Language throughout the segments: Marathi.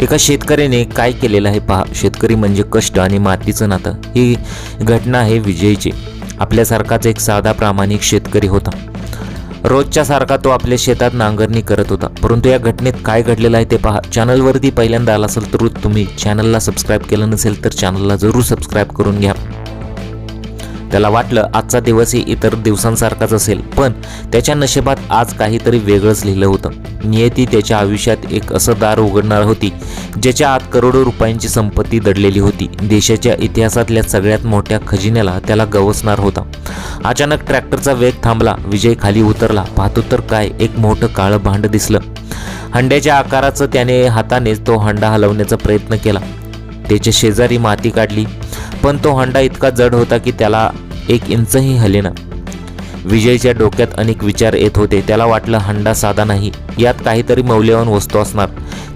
एका शेतकऱ्याने काय केलेलं आहे पहा. शेतकरी म्हणजे कष्ट आणि मातीचं नातं. ही घटना आहे विजयची. आपल्यासारखाच एक साधा प्रामाणिक शेतकरी होता. रोजच्या सारखा तो आपल्या शेतात नांगरणी करत होता. परंतु या घटनेत काय घडलेलं आहे ते पहा. चॅनलवरती पहिल्यांदा आला असेल तर तुम्ही चॅनलला सबस्क्राईब केलं नसेल तर चॅनलला जरूर सबस्क्राईब करून घ्या. त्याला वाटलं आजचा दिवसही इतर दिवसांसारखाच असेल पण त्याच्या नशिबात आज काहीतरी वेगळंच लिहिलं होतं. नियती त्याच्या आयुष्यात एक असं दार उघडणार होती ज्याच्या आत करोडो रुपयांची संपत्ती दडलेली होती. देशाच्या इतिहासातल्या सगळ्यात मोठ्या खजिन्याला त्याला गवसणार होता. अचानक ट्रॅक्टरचा वेग थांबला विजय खाली उतरला. पाहतो तर काय एक मोठं काळं भांड दिसलं. हंड्याच्या आकाराचं त्याने हातानेच तो हंडा हलवण्याचा प्रयत्न केला. त्याच्या शेजारी माती काढली. पण तो हंडा इतका जड होता की त्याला एक इंचही हलेना विजयच्या डोक्यात अनेक विचार येत होते. त्याला वाटलं हंडा साधा नाही. यात काहीतरी मौल्यवान वस्तू असणार.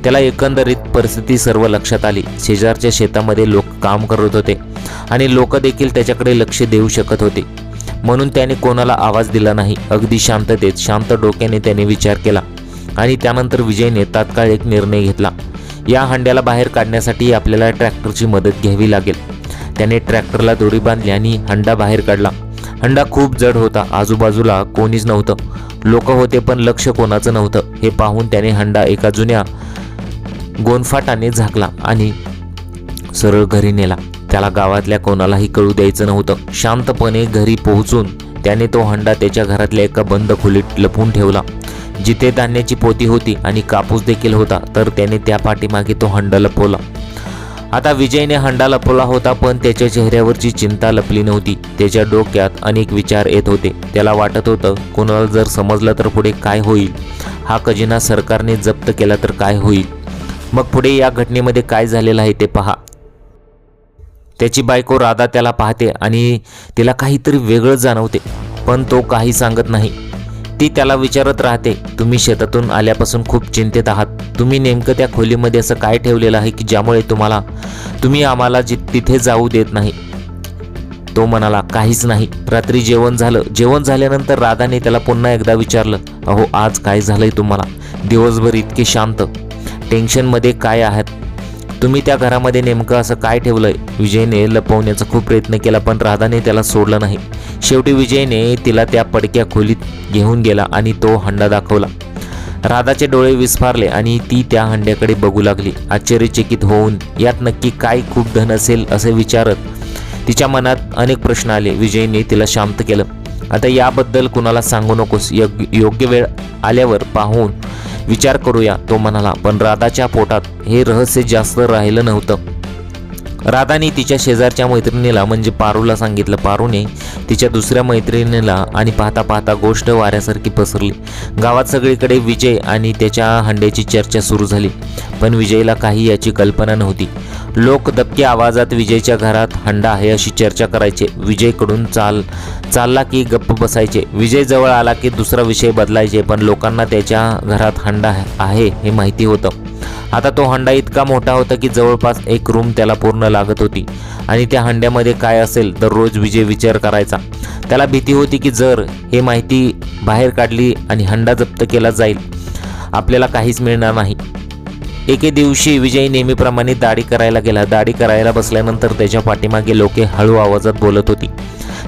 त्याला एकंदरीत परिस्थिती सर्व लक्षात आली. शेजारच्या शेतामध्ये लोक काम करत होते आणि लोक देखील त्याच्याकडे लक्ष देऊ शकत होते. म्हणून त्याने कोणाला आवाज दिला नाही. अगदी शांततेत शांत डोक्याने त्याने विचार केला आणि त्यानंतर विजयने तात्काळ एक निर्णय घेतला. या हंड्याला बाहेर काढण्यासाठी आपल्याला ट्रॅक्टरची मदत घ्यावी लागेल. त्याने ट्रॅक्टरला दोडी बांधली आणि हंडा बाहेर काढला. हंडा खूप जड होता. आजूबाजूला कोणीच नव्हतं. लोक होते पण लक्ष कोणाचं नव्हतं. हे पाहून त्याने हंडा एका जुन्या गोनफाटाने झाकला आणि सरळ घरी नेला. त्याला गावातल्या कोणालाही कळू द्यायचं नव्हतं. शांतपणे घरी पोहोचून त्याने तो हंडा त्याच्या घरातल्या एका बंद खोलीत लपवून ठेवला जिथे धान्याची पोती होती आणि कापूस देखील होता. तर त्याने त्या पाठीमागे तो हंडा लपवला. आता विजयने हंडा लपवला होता पण त्याच्या चेहऱ्यावरची चिंता लपली नव्हती. त्याच्या डोक्यात अनेक विचार येत होते. त्याला वाटत होतं कोणाला जर समजलं तर पुढे काय होईल? हा खजिना सरकारने जप्त केला तर काय होईल? मग पुढे या घटनेमध्ये काय झालेलं आहे ते पहा. त्याची बायको राधा त्याला पाहते आणि तिला काहीतरी वेगळं जाणवते पण तो काही सांगत नाही. ती त्याला विचारत राहते तुम्ही शेतातून आल्यापासून खूप चिंतेत आहात. तुम्ही नेमकं त्या खोलीमध्ये असं काय ठेवलेलं आहे की ज्यामुळे तुम्हाला तुम्ही आम्हाला जि तिथे जाऊ देत नाही? तो म्हणाला काहीच नाही. रात्री जेवण झालं. जेवण झाल्यानंतर राधाने त्याला पुन्हा एकदा विचारलं अहो आज काय झालंय तुम्हाला? दिवसभर इतके शांत. टेन्शनमध्ये काय आहात? तुम्ही त्या घरामध्ये नेमकं असं काय ठेवलंय? विजयने लपवण्याचा खूप प्रयत्न केला पण राधाने त्याला सोडलं नाही. शेवटी विजयने तिला त्या पडक्या खोलीत घेऊन गेला आणि तो हंडा दाखवला. राधाचे डोळे विस्फारले आणि ती त्या हंड्याकडे बघू लागली. आश्चर्यचकित होऊन यात नक्की काय खूप धन असेल? असे विचारत तिच्या मनात अनेक प्रश्न आले. विजयने तिला शांत केलं. आता याबद्दल कुणाला सांगू नकोस. योग्य योग्य वेळ आल्यावर पाहून विचार करूया तो म्हणाला. पण राधाच्या पोटात हे रहस्य जास्त राहिलं नव्हतं. राधाने तिच्या शेजारच्या मैत्रिणीला म्हणजे पारूला सांगितलं पारूने तिच्या दुसऱ्या मैत्रिणीला आणि पाहता पाहता गोष्ट वाऱ्यासारखी पसरली. गावात सगळीकडे विजय आणि त्याच्या हंड्याची चर्चा सुरू झाली पण विजयला काही याची कल्पना नव्हती. लोक दबक्या आवाजात विजयच्या घरात हंडा आहे अशी चर्चा करायचे. विजयकडून चाल चालला की गप्प बसायचे. विजय जवळ आला की दुसरा विषय बदलायचे पण लोकांना त्याच्या घरात हंडा आहे हे माहिती होतं. आता तो हंडा इतका मोठा होता की जवळपास एक रूम त्याला पूर्ण लागत होती. आणि त्या हंड्यामध्ये काय असेल तर रोज विजय विचार करायचा. त्याला भीती होती की जर हे माहिती बाहेर काढली आणि हंडा जप्त केला जाईल आपल्याला काहीच मिळणार नाही. एके दिवशी विजय नेहमीप्रमाणे दाढी करायला गेला. दाढी करायला बसल्यानंतर त्याच्या पाठीमागे लोके हळू आवाजात बोलत होती.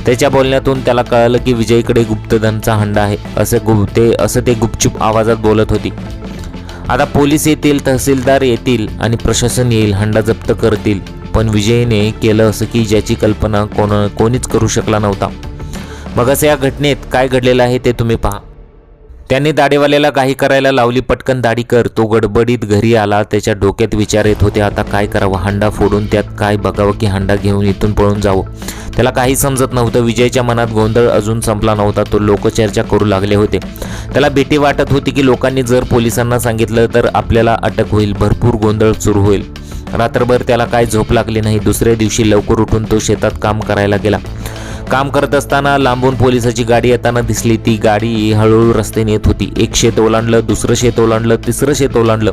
त्याच्या बोलण्यातून त्याला कळलं की विजयकडे गुप्तधनचा हंडा आहे. असे गुप्ते असं ते गुपचूप आवाजात बोलत होती. आता पोलीस येतील तहसीलदार येतील आणि प्रशासन येईल हंडा जप्त करतील. पण विजयने केलं असं की ज्याची कल्पना कोण कोणीच करू शकला नव्हता. मग असं या घटनेत काय घडलेलं आहे ते तुम्ही पहा. त्याने दाढीवाल्याला काही करायला लावली पटकन दाढी कर. तो गडबडीत घरी आला त्याच्या डोक्यात विचार येत होते आता काय करावं? हांडा फोडून त्यात काय बघावं की हंडा घेऊन इथून पळून जावं? त्याला काही समजत नव्हतं. विजयच्या मनात गोंधळ अजून संपला नव्हता. तो लोकचर्चा करू लागले होते. त्याला भीती वाटत होती की लोकांनी जर पोलिसांना सांगितलं तर आपल्याला अटक होईल. भरपूर गोंधळ सुरू होईल. रात्रभर त्याला काय झोप लागली नाही. दुसऱ्या दिवशी लवकर उठून तो शेतात काम करायला गेला. काम करत असताना लांबून पोलिसाची गाडी येताना दिसली. ती गाडी हळूहळू रस्त्याने येत होती. एक शेत ओलांडलं दुसरं शेत ओलांडलं तिसरं शेत ओलांडलं.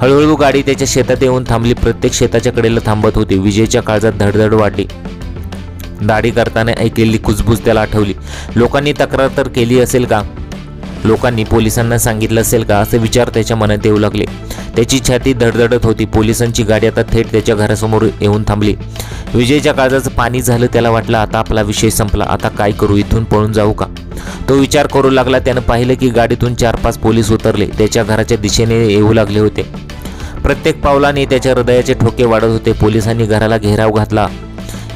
हळूहळू गाडी त्याच्या शेतात येऊन थांबली. प्रत्येक शेताच्या कडेला थांबत होती. विजेच्या काळजात धडधड वाढली. दाढी करताना ऐकलेली कुजबूज त्याला आठवली. लोकांनी तक्रार तर केली असेल का? लोकांनी पोलिसांना सांगितलं असेल का? असे विचार त्याच्या मनात येऊ लागले. त्याची छाती धडधडत होती. पोलिसांची गाडी आता थेट त्याच्या घरासमोर येऊन थांबली. विजयच्या काळजाचं पाणी झालं त्याला वाटलं आता आपला विषय संपला. आता काय करू इथून पळून जाऊ का? तो विचार करू लागला. त्यानं पाहिलं की गाडीतून चार पाच पोलीस उतरले. त्याच्या घराच्या दिशेने येऊ लागले होते. प्रत्येक पावलाने त्याच्या हृदयाचे ठोके वाढत होते. पोलिसांनी घराला घेराव घातला.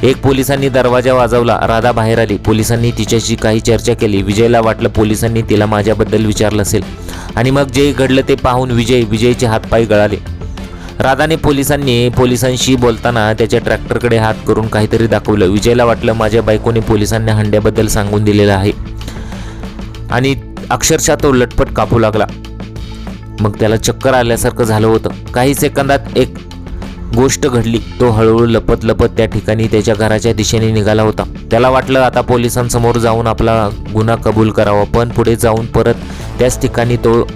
एक पोलिसांनी दरवाजा वाजवला. राधा बाहेर आली. पोलिसांनी तिच्याशी काही चर्चा केली. विजयला वाटलं पोलिसांनी तिला माझ्याबद्दल विचारलं असेल. आणि मग जे घडलं ते पाहून विजय विजयचे हातपाय गळाले. राधाने पोलिसांनी पोलिसांशी बोलताना त्याच्या ट्रॅक्टरकडे हात करून काहीतरी दाखवलं. विजयला वाटलं माझ्या बायकोने पोलिसांना हंड्याबद्दल सांगून दिलेलं आहे. आणि अक्षरशः तो लटपट कापू लागला. मग त्याला चक्कर आल्यासारखं झालं होतं. काही सेकंदात एक गोष्ट घडली. तो हळूहळू लपत लपत त्या ठिकाणी त्याच्या घराच्या दिशेने निघाला होता. त्याला वाटलं आता पोलिसांसमोर जाऊन आपला गुन्हा कबूल करावा. पण पुढे जाऊन परत त्याच ठिकाणी तो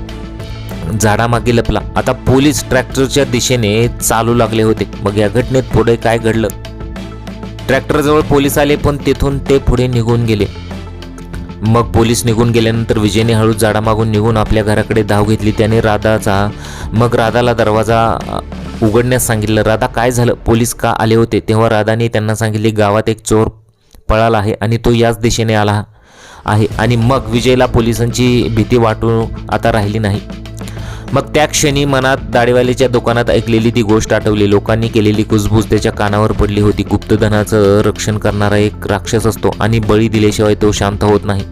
झाडामागे लपला. आता पोलीस ट्रॅक्टरच्या दिशेने चालू लागले होते. मग या घटनेत पुढे काय घडलं? ट्रॅक्टरजवळ पोलीस आले पण तेथून ते पुढे निघून गेले. मग पोलीस निघून गेल्यानंतर विजयने हळू झाडामागून निघून आपल्या घराकडे धाव घेतली. त्याने राधाचा मग राधाला दरवाजा उघडण्यास सांगितलं राधा काय झालं? पोलीस का आले होते? तेव्हा राधाने त्यांना सांगितले गावात एक चोर पळाला आहे आणि तो याच दिशेने आला आहे आणि मग विजयला पोलिसांची भीती वाटून आता राहिली नाही. मग त्या क्षणी मनात दाढीवालीच्या दुकानात ऐकलेली ती गोष्ट आठवली. लोकांनी केलेली कुजबूज त्याच्या कानावर पडली होती. गुप्तधनाचं रक्षण करणारा एक राक्षस असतो आणि बळी दिल्याशिवाय तो शांत होत नाही.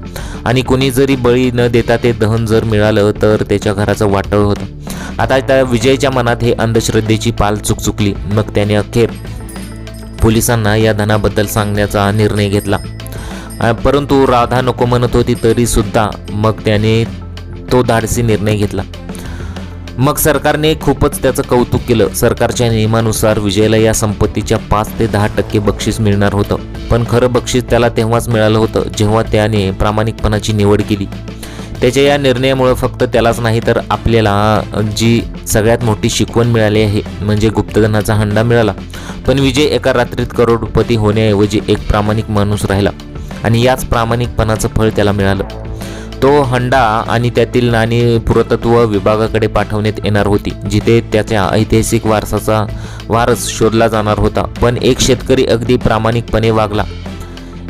आणि कुणी जरी बळी न देता ते दहन जर मिळालं तर त्याच्या घराचं वाटळ होतं. आता त्या विजयच्या मनात हे अंधश्रद्धेची पाल चुकचुकली. मग त्याने अखेर पोलिसांना या धनाबद्दल सांगण्याचा निर्णय घेतला. परंतु राधा नको म्हणत होती तरी सुद्धा मग त्याने तो धाडसी निर्णय घेतला. मग सरकारने खूपच त्याचं कौतुक केलं. सरकारच्या नियमानुसार विजयला या संपत्तीच्या पाच ते दहा टक्के बक्षीस मिळणार होतं. पण खरं बक्षीस त्याला तेव्हाच मिळालं होतं जेव्हा त्याने प्रामाणिकपणाची निवड केली. त्याच्या या निर्णयामुळं फक्त त्यालाच नाही तर आपल्याला जी सगळ्यात मोठी शिकवण मिळाली आहे म्हणजे गुप्तधनाचा हंडा मिळाला. पण विजय एका रात्रीत करोडपती होण्याऐवजी एक प्रामाणिक माणूस राहिला. आणि याच प्रामाणिकपणाचं फळ त्याला मिळालं. तो हंडा आणि त्यातील नाणी पुरातत्व विभागाकडे पाठवण्यात येणार होती जिथे त्याच्या ऐतिहासिक वारसाचा वारस शोधला जाणार होता. पण एक शेतकरी अगदी प्रामाणिकपणे वागला.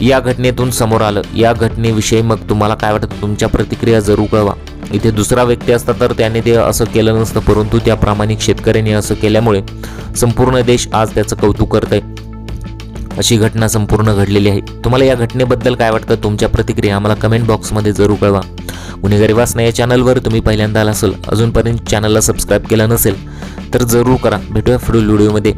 या घटनेतून समोर आलं. या घटनेविषयी मग तुम्हाला काय वाटतं? तुमच्या प्रतिक्रिया जरूर कळवा. इथे दुसरा व्यक्ती असता तर त्याने ते असं केलं नसतं परंतु त्या प्रामाणिक शेतकऱ्याने असं केल्यामुळे संपूर्ण देश आज त्याचं कौतुक करत आहे अशी घटना संपूर्ण घडलेली आहे. तुम्हाला या घटनेबद्दल काय वाटतं? तुमच्या प्रतिक्रिया आम्हाला कमेंट बॉक्समध्ये जरूर कळवा. गुन्हेगारी वासना या चॅनलवर तुम्ही पहिल्यांदा आला असेल अजूनपर्यंत चॅनलला सबस्क्राईब केलं नसेल तर जरूर करा. भेटूया पुढील व्हिडिओमध्ये